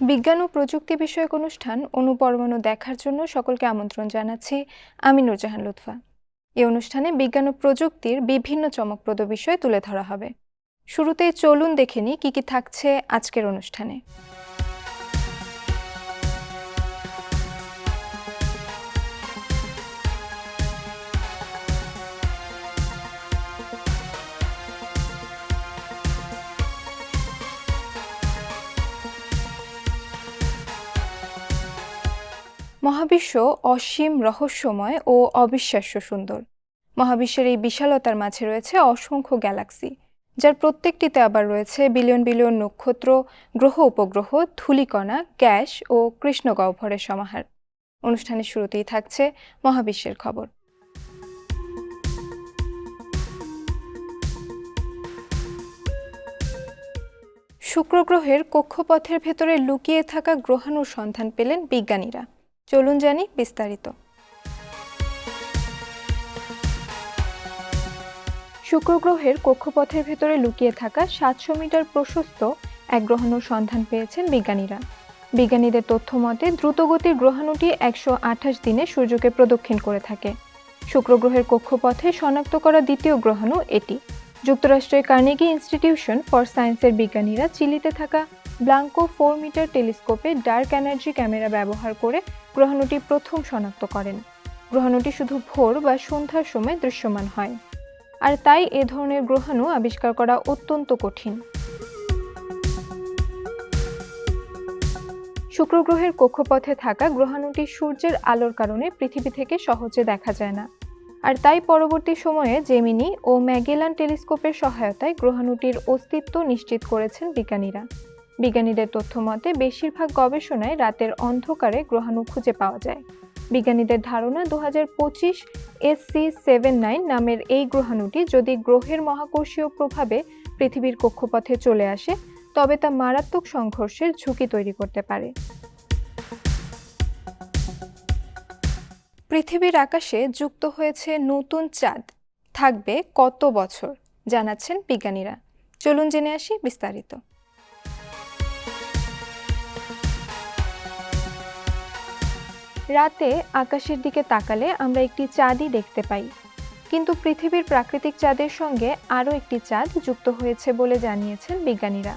বিজ্ঞান ও প্রযুক্তি বিষয়ক অনুষ্ঠান অনুপরমাণু দেখার জন্য সকলকে আমন্ত্রণ জানাচ্ছি। আমি নুরজাহান লুৎফা। এই অনুষ্ঠানে বিজ্ঞান ও প্রযুক্তির বিভিন্ন চমকপ্রদ বিষয় তুলে ধরা হবে। শুরুতে চলুন দেখে নিই কী কী থাকছে আজকের অনুষ্ঠানে। মহাবিশ্ব অসীম রহস্যময় ও অবিশ্বাস্য সুন্দর। মহাবিশ্বের এই বিশালতার মাঝে রয়েছে অসংখ্য গ্যালাক্সি, যার প্রত্যেকটিতে আবার রয়েছে বিলিয়ন বিলিয়ন নক্ষত্র, গ্রহ উপগ্রহ, ধূলিকণা, গ্যাস ও কৃষ্ণ গহ্বরের সমাহার। অনুষ্ঠানের শুরুতেই থাকছে মহাবিশ্বের খবর। শুক্র গ্রহের কক্ষপথের ভেতরে লুকিয়ে থাকা গ্রহাণুর সন্ধান পেলেন বিজ্ঞানীরা। চলুন জানি বিস্তারিত। শুক্র গ্রহের কক্ষপথের ভেতরে লুকিয়ে থাকা সাতশো মিটার প্রশস্ত এক গ্রহাণুর সন্ধান পেয়েছেন বিজ্ঞানীরা। বিজ্ঞানীদের তথ্য মতে, দ্রুতগতির গ্রহাণুটি একশো আঠাশ দিনে সূর্যকে প্রদক্ষিণ করে থাকে। শুক্র গ্রহের কক্ষপথে শনাক্ত করা দ্বিতীয় গ্রহাণু এটি। যুক্তরাষ্ট্রের কার্নেগি ইনস্টিটিউশন ফর সায়েন্সের বিজ্ঞানীরা চিলিতে থাকা ব্লাঙ্কো ফোর মিটার টেলিস্কোপে ডার্ক এনার্জি ক্যামেরা ব্যবহার করে গ্রহাণুটি প্রথম শনাক্ত করেন। গ্রহাণুটি শুধু ভোর বা সন্ধ্যার সময় দৃশ্যমান হয়। আর তাই এ ধরনের গ্রহাণু আবিষ্কার করা অত্যন্ত কঠিন। শুক্র গ্রহের কক্ষপথে থাকা গ্রহাণুটি সূর্যের আলোর কারণে পৃথিবী থেকে সহজে দেখা যায় না। আর তাই পরবর্তী সময়ে জেমিনি ও ম্যাগেলান টেলিস্কোপের সহায়তায় গ্রহাণুটির অস্তিত্ব নিশ্চিত করেছেন বিজ্ঞানীরা। বিজ্ঞানীদের তথ্য মতে, বেশিরভাগ গবেষণায় রাতের অন্ধকারে গ্রহাণু খুঁজে পাওয়া যায়। বিজ্ঞানীদের ধারণা দু হাজার পঁচিশ এসসি সেভেন নাইন নামের এই গ্রহাণুটি যদি গ্রহের মহাকর্ষীয় প্রভাবে পৃথিবীর কক্ষপথে চলে আসে, তবে তা মারাত্মক সংঘর্ষের ঝুঁকি তৈরি করতে পারে। পৃথিবীর আকাশে যুক্ত হয়েছে নতুন চাঁদ। থাকবে কত বছর? জানাচ্ছেন বিজ্ঞানীরা। চলুন জেনে আসি বিস্তারিত। রাতে আকাশের দিকে তাকালে আমরা একটি চাঁদই দেখতে পাই। কিন্তু পৃথিবীর প্রাকৃতিক চাঁদের সঙ্গে আরও একটি চাঁদ যুক্ত হয়েছে বলে জানিয়েছেন বিজ্ঞানীরা।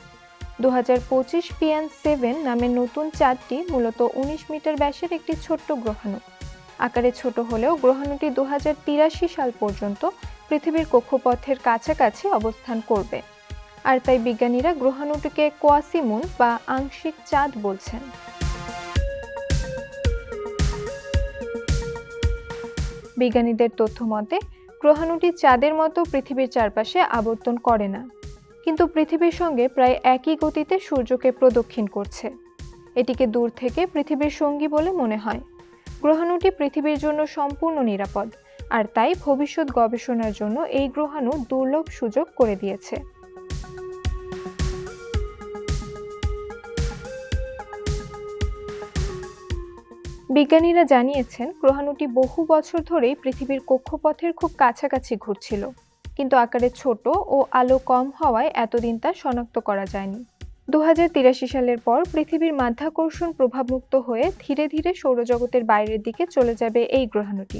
দু হাজার পঁচিশ পিএন সেভেন নামের নতুন চাঁদটি মূলত উনিশ মিটার ব্যাসের একটি ছোট্ট গ্রহাণু। আকারে ছোট হলেও গ্রহাণুটি দু হাজার তিরাশি সাল পর্যন্ত পৃথিবীর কক্ষপথের কাছাকাছি অবস্থান করবে। আর তাই বিজ্ঞানীরা গ্রহাণুটিকে কোয়াসিমুন বা আংশিক চাঁদ বলছেন। বিজ্ঞানীদের তথ্য মতে, গ্রহাণুটি চাঁদের মতো পৃথিবীর চারপাশে আবর্তন করে না, কিন্তু পৃথিবীর সঙ্গে প্রায় একই গতিতে সূর্যকে প্রদক্ষিণ করছে। এটিকে দূর থেকে পৃথিবীর সঙ্গী বলে মনে হয়। গ্রহাণুটি পৃথিবীর জন্য সম্পূর্ণ নিরাপদ, আর তাই ভবিষ্যৎ গবেষণার জন্য এই গ্রহাণু দুর্লভ সুযোগ করে দিয়েছে। বিজ্ঞানীরা জানিয়েছেন, গ্রহাণুটি বহু বছর ধরেই পৃথিবীর কক্ষপথের খুব কাছাকাছি ঘুরছিল। কিন্তু আকারে ছোট ও আলো কম হওয়ায় এতদিন তা শনাক্ত করা যায়নি। দু হাজার তিরাশি সালের পর পৃথিবীর মাধ্যাকর্ষণ প্রভাবমুক্ত হয়ে ধীরে ধীরে সৌরজগতের বাইরের দিকে চলে যাবে এই গ্রহাণুটি।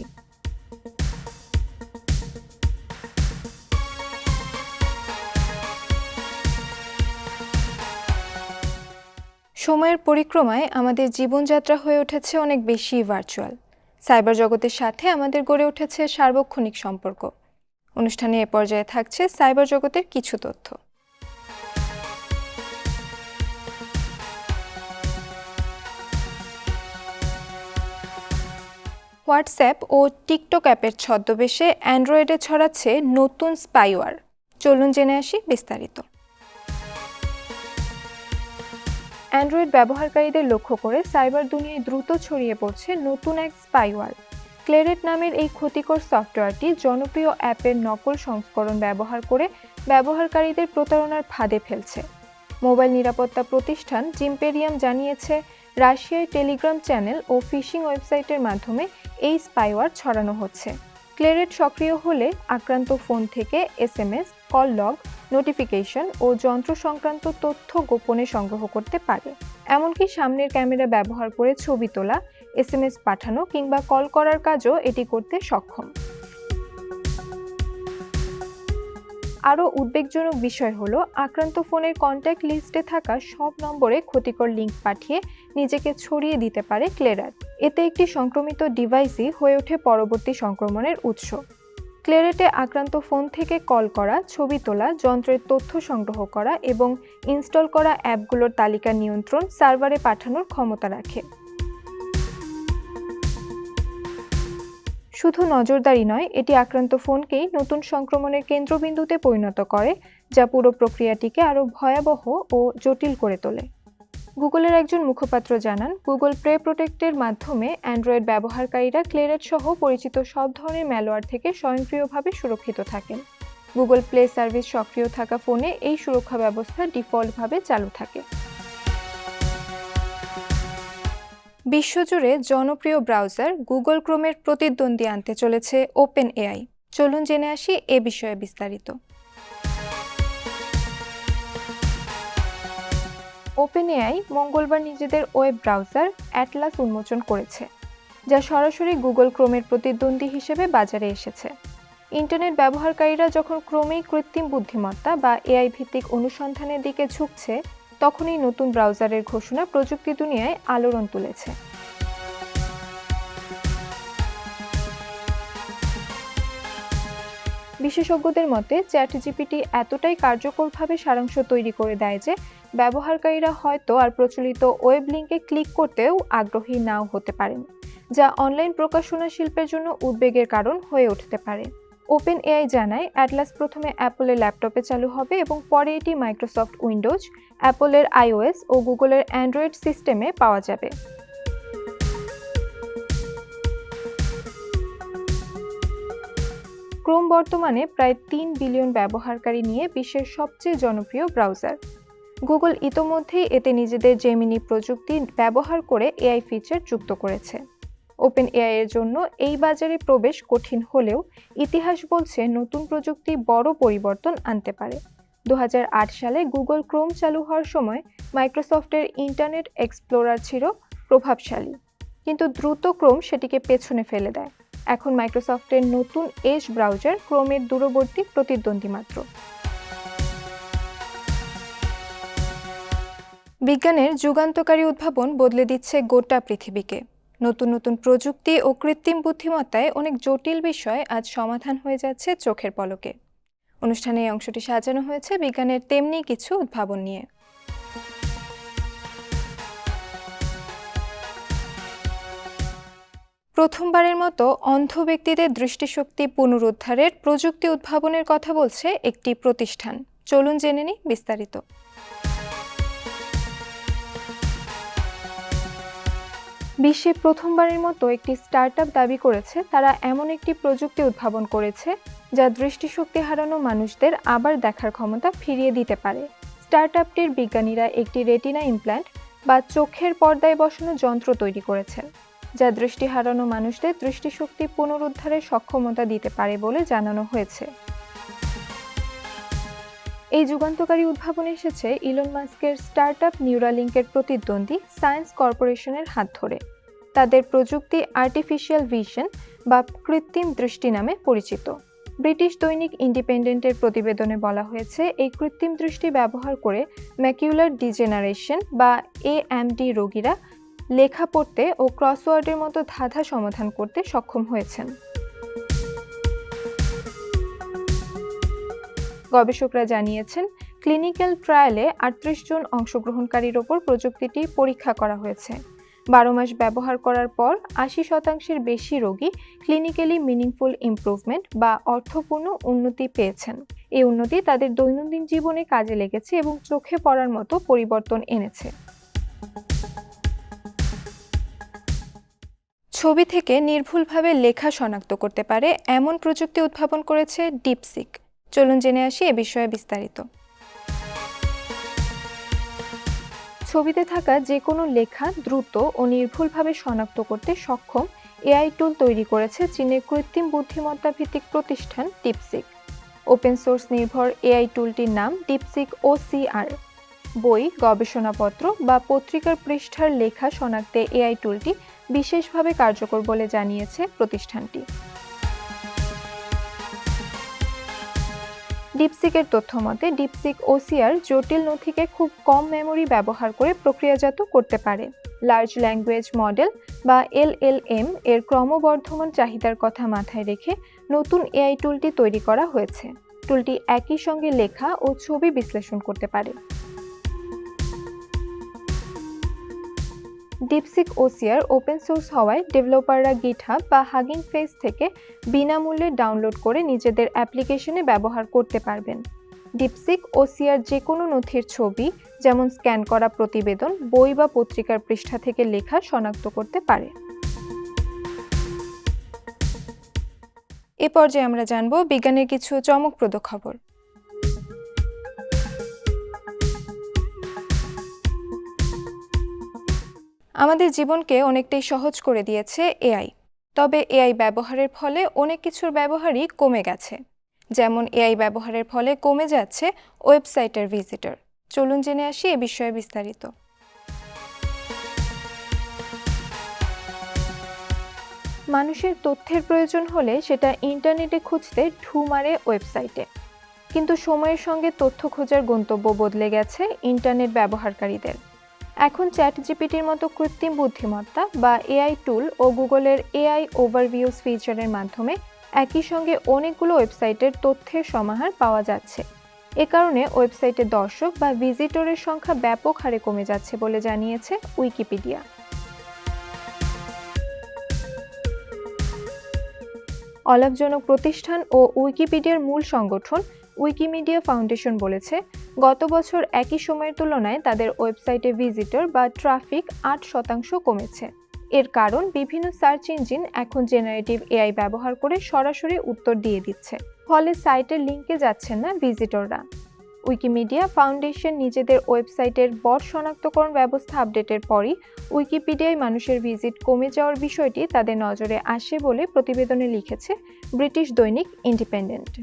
সময়ের পরিক্রমায় আমাদের জীবনযাত্রা হয়ে উঠেছে অনেক বেশি ভার্চুয়াল সাইবার জগতের সাথে আমাদের গড়ে উঠেছে সার্বক্ষণিক সম্পর্ক। অনুষ্ঠানে এ পর্যায়ে থাকছে সাইবার জগতের কিছু তথ্য। হোয়াটসঅ্যাপ ও টিকটক অ্যাপের ছদ্মবেশে অ্যান্ড্রয়েডে ছড়াচ্ছে নতুন স্পাইওয়ার চলুন জেনে আসি বিস্তারিত। অ্যান্ড্রয়েড ব্যবহারকারীদের লক্ষ্য করে সাইবার দুনিয়ায় দ্রুত ছড়িয়ে পড়ছে নতুন এক স্পাইওয়ার ক্লেরেট নামের এই ক্ষতিকর সফটওয়্যারটি জনপ্রিয় অ্যাপের নকল সংস্করণ ব্যবহার করে ব্যবহারকারীদের প্রতারণার ফাঁদে ফেলছে। মোবাইল নিরাপত্তা প্রতিষ্ঠান জিম্পেরিয়াম জানিয়েছে, রাশিয়ায় টেলিগ্রাম চ্যানেল ও ফিশিং ওয়েবসাইটের মাধ্যমে এই স্পাইওয়ার ছড়ানো হচ্ছে। ক্লেরেট সক্রিয় হলে আক্রান্ত ফোন থেকে এসএমএস, কল লগ নোটিফিকেশন ও যন্ত্র সংক্রান্ত তথ্য গোপনে সংগ্রহ করতে পারে। এমনকি সামনের ক্যামেরা ব্যবহার করে ছবি তোলা এস এম এস পাঠানো কিংবা কল করার কাজও এটি করতে সক্ষম। আরও উদ্বেগজনক বিষয় হলো, আক্রান্ত ফোনের কন্ট্যাক্ট লিস্টে থাকা সব নম্বরে ক্ষতিকর লিঙ্ক পাঠিয়ে নিজেকে ছড়িয়ে দিতে পারে ক্লেরার এতে একটি সংক্রমিত ডিভাইসই হয়ে ওঠে পরবর্তী সংক্রমণের উৎস। ক্লেরেটে আক্রান্ত ফোন থেকে কল করা, ছবি তোলা, যন্ত্রের তথ্য সংগ্রহ করা এবং ইনস্টল করা অ্যাপগুলোর তালিকা নিয়ন্ত্রণ সার্ভারে পাঠানোর ক্ষমতা রাখে। শুধু নজরদারি নয়, এটি আক্রান্ত ফোনকেই নতুন সংক্রমণের কেন্দ্রবিন্দুতে পরিণত করে, যা পুরো প্রক্রিয়াটিকে আরও ভয়াবহ ও জটিল করে তোলে। গুগলের একজন মুখপাত্র জানান, গুগল প্রে প্রোটেক্টের মাধ্যমে অ্যান্ড্রয়েড ব্যবহারকারীরা ক্লেরেট সহ পরিচিত সব ধরনের ম্যালওয়্যার থেকে স্বয়ংক্রিয়ভাবে সুরক্ষিত থাকেন। গুগল প্লে সার্ভিস সক্রিয় থাকা ফোনে এই সুরক্ষা ব্যবস্থা ডিফল্টভাবে চালু থাকে। বিশ্বজুড়ে জনপ্রিয় ব্রাউজার গুগল ক্রোমের প্রতিদ্বন্দ্বী আনতে চলেছে ওপেন এআই চলুন জেনে আসি এ বিষয়ে বিস্তারিত। ওপেন এআই মঙ্গলবার নিজেদের ওয়েব ব্রাউজার অ্যাটলাস উন্মোচন করেছে, যা সরাসরি গুগল ক্রোমের প্রতিদ্বন্দ্বী হিসেবে বাজারে এসেছে। ইন্টারনেট ব্যবহারকারীরা যখন ক্রমেই কৃত্রিম বুদ্ধিমত্তা বা এআই ভিত্তিক অনুসন্ধানের দিকে ঝুঁকছে, তখনই নতুন ব্রাউজারের ঘোষণা প্রযুক্তি দুনিয়ায় আলোড়ন তুলেছে। বিশেষজ্ঞদের মতে চ্যাট জিপিটি এতটাই কার্যকরভাবে সারাংশ তৈরি করে দেয় যে ব্যবহারকারীরা হয়তো আর প্রচলিত ওয়েব লিঙ্কে ক্লিক করতেও আগ্রহী নাও হতে পারেন, যা অনলাইন প্রকাশনা শিল্পের জন্য উদ্বেগের কারণ হয়ে উঠতে পারে। ওপেন এআই জানায়, অ্যাটলাস প্রথমে অ্যাপলের ল্যাপটপে চালু হবে এবং পরে এটি মাইক্রোসফট উইন্ডোজ, অ্যাপলের আইওএস ও গুগলের অ্যান্ড্রয়েড সিস্টেমে পাওয়া যাবে। ক্রোম বর্তমানে প্রায় তিন বিলিয়ন ব্যবহারকারী নিয়ে বিশ্বের সবচেয়ে জনপ্রিয় ব্রাউজার। গুগল ইতোমধ্যেই এতে নিজেদের জেমিনি প্রযুক্তি ব্যবহার করে এআই ফিচার যুক্ত করেছে। ওপেন এআই এর জন্য এই বাজারে প্রবেশ কঠিন হলেও ইতিহাস বলছে নতুন প্রযুক্তি বড় পরিবর্তন আনতে পারে। দু হাজার আট সালে গুগল ক্রোম চালু হওয়ার সময় মাইক্রোসফটের ইন্টারনেট এক্সপ্লোরার ছিল প্রভাবশালী, কিন্তু দ্রুত ক্রোম সেটিকে পেছনে ফেলে দেয়। এখন মাইক্রোসফটের নতুন এজ ব্রাউজার ক্রোমের দূরবর্তী প্রতিদ্বন্দ্বী মাত্র। বিজ্ঞানের যুগান্তকারী উদ্ভাবন বদলে দিচ্ছে গোটা পৃথিবীকে। নতুন নতুন প্রযুক্তি ও কৃত্রিম বুদ্ধিমত্তায় অনেক জটিল বিষয় আজ সমাধান হয়ে যাচ্ছে চোখের পলকে। অনুষ্ঠানে এই অংশটি সাজানো হয়েছে বিজ্ঞানের তেমনি কিছু উদ্ভাবন নিয়ে। প্রথমবারের মতো অন্ধ ব্যক্তিদের দৃষ্টিশক্তি পুনরুদ্ধারের প্রযুক্তি উদ্ভাবনের কথা বলছে একটি প্রতিষ্ঠান। চলুন জেনে নিই বিস্তারিত। বিশ্বে প্রথমবারের মতো একটি স্টার্টআপ দাবি করেছে, তারা এমন একটি প্রযুক্তি উদ্ভাবন করেছে যা দৃষ্টিশক্তি হারানো মানুষদের আবার দেখার ক্ষমতা ফিরিয়ে দিতে পারে। স্টার্টআপটির বিজ্ঞানীরা একটি রেটিনা ইমপ্ল্যান্ট বা চোখের পর্দায় বসানো যন্ত্র তৈরি করেছেন, যা দৃষ্টি হারানো মানুষদের দৃষ্টিশক্তি পুনরুদ্ধারের সক্ষমতা দিতে পারে বলে জানানো হয়েছে। এই যুগান্তকারী উদ্ভাবন এসেছে ইলন মাস্কের স্টার্টআপ নিউরালিঙ্কের প্রতিদ্বন্দ্বী সায়েন্স কর্পোরেশনের হাত ধরে। তাদের প্রযুক্তি আর্টিফিশিয়াল ভিশন বা কৃত্রিম দৃষ্টি নামে পরিচিত। ব্রিটিশ দৈনিক ইন্ডিপেন্ডেন্টের প্রতিবেদনে বলা হয়েছে, এই কৃত্রিম দৃষ্টি ব্যবহার করে ম্যাকিউলার ডিজেনারেশন বা এএমডি রোগীরা লেখা পড়তে ও ক্রসওয়ার্ডের মতো ধাঁধা সমাধান করতে সক্ষম হয়েছেন। গবেষকরা জানিয়েছেন, ক্লিনিক্যাল ট্রায়ালে আটত্রিশ জন অংশগ্রহণকারীর ওপর প্রযুক্তিটি পরীক্ষা করা হয়েছে। বারো মাস ব্যবহার করার পর আশি শতাংশের বেশি রোগী ক্লিনিক্যালি মিনিংফুল ইমপ্রুভমেন্ট বা অর্থপূর্ণ উন্নতি পেয়েছেন। এই উন্নতি তাদের দৈনন্দিন জীবনে কাজে লেগেছে এবং চোখে পড়ার মতো পরিবর্তন এনেছে। ছবি থেকে নির্ভুলভাবে লেখা শনাক্ত করতে পারে এমন প্রযুক্তি উদ্ভাবন করেছে ডিপসিক চলুন জেনে আসি এ বিষয়ে বিস্তারিত। ছবিতে থাকা যে কোনো লেখা দ্রুত ও নির্ভুলভাবে শনাক্ত করতে সক্ষম এআই টুল তৈরি করেছে চীনের কৃত্রিম বুদ্ধিমত্তা ভিত্তিক প্রতিষ্ঠান টিপসিক ওপেন সোর্স নির্ভর এআই টুলটির নাম ডিপসিক ওসিআর বই, গবেষণাপত্র বা পত্রিকার পৃষ্ঠার লেখা শনাক্তে এআই টুলটি বিশেষভাবে কার্যকর বলে জানিয়েছে প্রতিষ্ঠানটি। ডিপসিকের তথ্য মতে, ডিপসিক ওসিআর জটিল নথিকে খুব কম মেমোরি ব্যবহার করে প্রক্রিয়াজাত করতে পারে। লার্জ ল্যাঙ্গুয়েজ মডেল বা এলএলএম এর ক্রমবর্ধমান চাহিদার কথা মাথায় রেখে নতুন এআই টুলটি তৈরি করা হয়েছে। টুলটি একই সঙ্গে লেখা ও ছবি বিশ্লেষণ করতে পারে। ডিপসিক ওসিয়ার ওপেন সোর্স হওয়ায় ডেভেলপাররা গিটহাব বা হাগিং ফেস থেকে বিনামূল্যে ডাউনলোড করে নিজেদের অ্যাপ্লিকেশনে ব্যবহার করতে পারবেন। ডিপসিক ওসিআর যে কোনো নথির ছবি, যেমন স্ক্যান করা প্রতিবেদন, বই বা পত্রিকার পৃষ্ঠা থেকে লেখা শনাক্ত করতে পারে। এ পর্যায়ে আমরা জানব বিজ্ঞানের কিছু চমকপ্রদ খবর। আমাদের জীবনকে অনেকটাই সহজ করে দিয়েছে এআই। তবে এআই ব্যবহারের ফলে অনেক কিছুর ব্যবহারই কমে গেছে। যেমন এআই ব্যবহারের ফলে কমে যাচ্ছে ওয়েবসাইটের ভিজিটর। চলুন জেনে আসি এ বিষয়ে বিস্তারিত। মানুষের তথ্যের প্রয়োজন হলে সেটা ইন্টারনেটে খুঁজতে ঢু মারে ওয়েবসাইটে। কিন্তু সময়ের সঙ্গে তথ্য খোঁজার গন্তব্য বদলে গেছে ইন্টারনেট ব্যবহারকারীদের। এখন চ্যাট জিপিটির মতো কৃত্রিম বুদ্ধিমত্তা বা এআই টুল ও গুগলের এআই ওভারভিউস ফিচারের মাধ্যমে একই সঙ্গে অনেকগুলো ওয়েবসাইটের তথ্যের সমাহার পাওয়া যাচ্ছে। এ কারণে ওয়েবসাইটে দর্শক বা ভিজিটরের সংখ্যা ব্যাপক হারে কমে যাচ্ছে বলে জানিয়েছে উইকিপিডিয়া। অলাভজনক প্রতিষ্ঠান ও উইকিপিডিয়ার মূল সংগঠন উইকিমিডিয়া ফাউন্ডেশন বলেছে, গত বছর একই সময়ের তুলনায় তাদের ওয়েবসাইটে ভিজিটর বা ট্রাফিক আট শতাংশ কমেছে। এর কারণ বিভিন্ন সার্চ ইঞ্জিন এখন জেনারেটিভ এআই ব্যবহার করে সরাসরি উত্তর দিয়ে দিচ্ছে। ফলে সাইটের লিঙ্কে যাচ্ছেন না ভিজিটররা উইকিমিডিয়া ফাউন্ডেশন নিজেদের ওয়েবসাইটের বট শনাক্তকরণ ব্যবস্থা আপডেটের পরই উইকিপিডিয়ায় মানুষের ভিজিট কমে যাওয়ার বিষয়টি তাদের নজরে আসে বলে প্রতিবেদনে লিখেছে ব্রিটিশ দৈনিক ইন্ডিপেন্ডেন্ট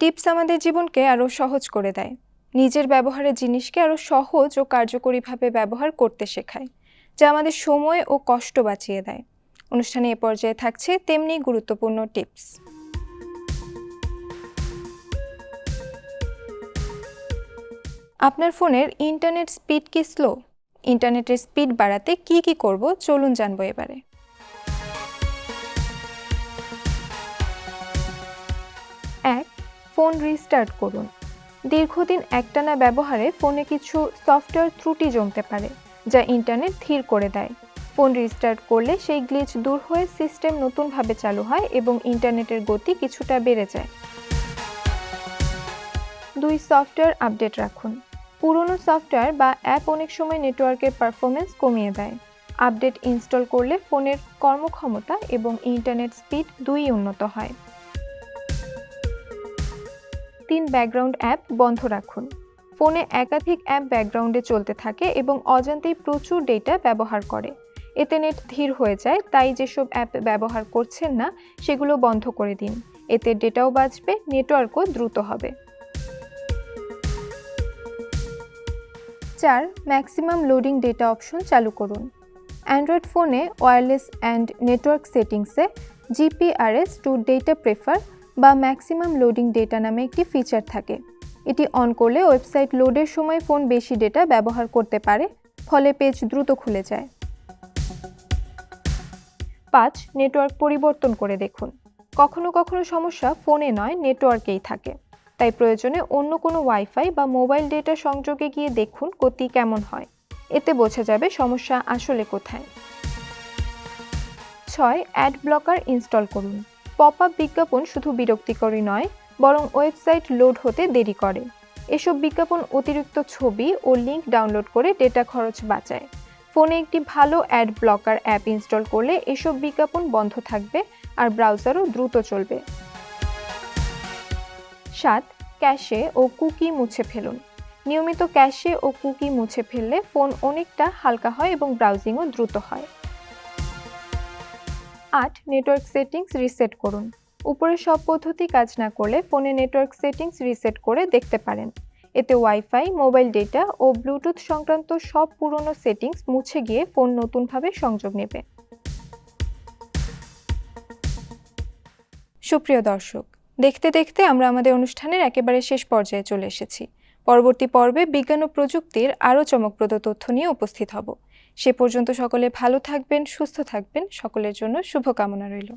টিপস আমাদের জীবনকে আরও সহজ করে দেয়। নিজের ব্যবহারের জিনিসকে আরও সহজ ও কার্যকরীভাবে ব্যবহার করতে শেখায়, যা আমাদের সময় ও কষ্ট বাঁচিয়ে দেয়। অনুষ্ঠানে এ পর্যায়ে থাকছে তেমনি গুরুত্বপূর্ণ টিপস। আপনার ফোনের ইন্টারনেট স্পিড কি স্লো? ইন্টারনেটের স্পিড বাড়াতে কি কি করব? চলুন জানব এবারে। ফোন রিস্টার্ট করুন। দীর্ঘদিন একটানা ব্যবহারে ফোনে কিছু সফটওয়্যার ত্রুটি জমতে পারে, যা ইন্টারনেট ধীর করে দেয়। ফোন রিস্টার্ট করলে সেই গ্লিচ দূর হয়ে সিস্টেম নতুনভাবে চালু হয় এবং ইন্টারনেটের গতি কিছুটা বেড়ে যায়। দুই সফটওয়্যার আপডেট রাখুন। পুরনো সফটওয়্যার বা অ্যাপ অনেক সময় নেটওয়ার্কের পারফরমেন্স কমিয়ে দেয়। আপডেট ইনস্টল করলে ফোনের কর্মক্ষমতা এবং ইন্টারনেট স্পিড দুই উন্নত হয়। তিন ব্যাকগ্রাউন্ড অ্যাপ বন্ধ রাখুন। ফোনে একাধিক অ্যাপ ব্যাকগ্রাউন্ডে চলতে থাকে এবং অজান্তেই প্রচুর ডেটা ব্যবহার করে। এতে নেট ধীর হয়ে যায়, তাই যেসব অ্যাপ ব্যবহার করছেন না, সেগুলো বন্ধ করে দিন। এতে ডেটাও বাঁচবে, নেটওয়ার্কও দ্রুত হবে। চার, ম্যাক্সিমাম লোডিং ডেটা অপশন চালু করুন। অ্যান্ড্রয়েড ফোনে ওয়্যারলেস অ্যান্ড নেটওয়ার্ক সেটিংসে জিপিআরএস টু ডেটা প্রেফার বা ম্যাক্সিমাম লোডিং ডেটা নামে একটি ফিচার থাকে। এটি অন করলে ওয়েবসাইট লোডের সময় ফোন বেশি ডেটা ব্যবহার করতে পারে, ফলে পেজ দ্রুত খুলে যায়। পাঁচ নেটওয়ার্ক পরিবর্তন করে দেখুন। কখনো কখনো সমস্যা ফোনে নয় নেটওয়ার্কেই থাকে। তাই প্রয়োজনে অন্য কোনো ওয়াইফাই বা মোবাইল ডেটা সংযোগে গিয়ে দেখুন গতি কেমন হয়। এতে বোঝা যাবে সমস্যা আসলে কোথায়। ছয় অ্যাড ব্লকার ইনস্টল করুন। পপ আপ বিজ্ঞাপন শুধু বিরক্তিকরই নয়, বরং ওয়েবসাইট লোড হতে দেরি করে। এসব বিজ্ঞাপন অতিরিক্ত ছবি ও লিঙ্ক ডাউনলোড করে ডেটা খরচ বাঁচায়। ফোনে একটি ভালো অ্যাড ব্লকার অ্যাপ ইনস্টল করলে এসব বিজ্ঞাপন বন্ধ থাকবে আর ব্রাউজারও দ্রুত চলবে। সাত, ক্যাশে ও কুকি মুছে ফেলুন। নিয়মিত ক্যাশে ও কুকি মুছে ফেললে ফোন অনেকটা হালকা হয় এবং ব্রাউজিংও দ্রুত হয়। আট নেটওয়ার্ক সেটিংস রিসেট করুন। উপরের সব পদ্ধতি কাজ না করলে ফোনে নেটওয়ার্ক সেটিংস রিসেট করে দেখতে পারেন। এতে ওয়াইফাই মোবাইল ডেটা ও ব্লুটুথ সংক্রান্ত সব পুরনো সেটিংস মুছে গিয়ে ফোন নতুনভাবে সংযোগ নেবে। সুপ্রিয় দর্শক, দেখতে দেখতে আমরা আমাদের অনুষ্ঠানের একেবারে শেষ পর্যায়ে চলে এসেছি। পরবর্তী পর্বে বিজ্ঞান ও প্রযুক্তির আরও চমকপ্রদ তথ্য নিয়ে উপস্থিত হব। সে পর্যন্ত সকলে ভালো থাকবেন সুস্থ থাকবেন। সকলের জন্য শুভকামনা রইল।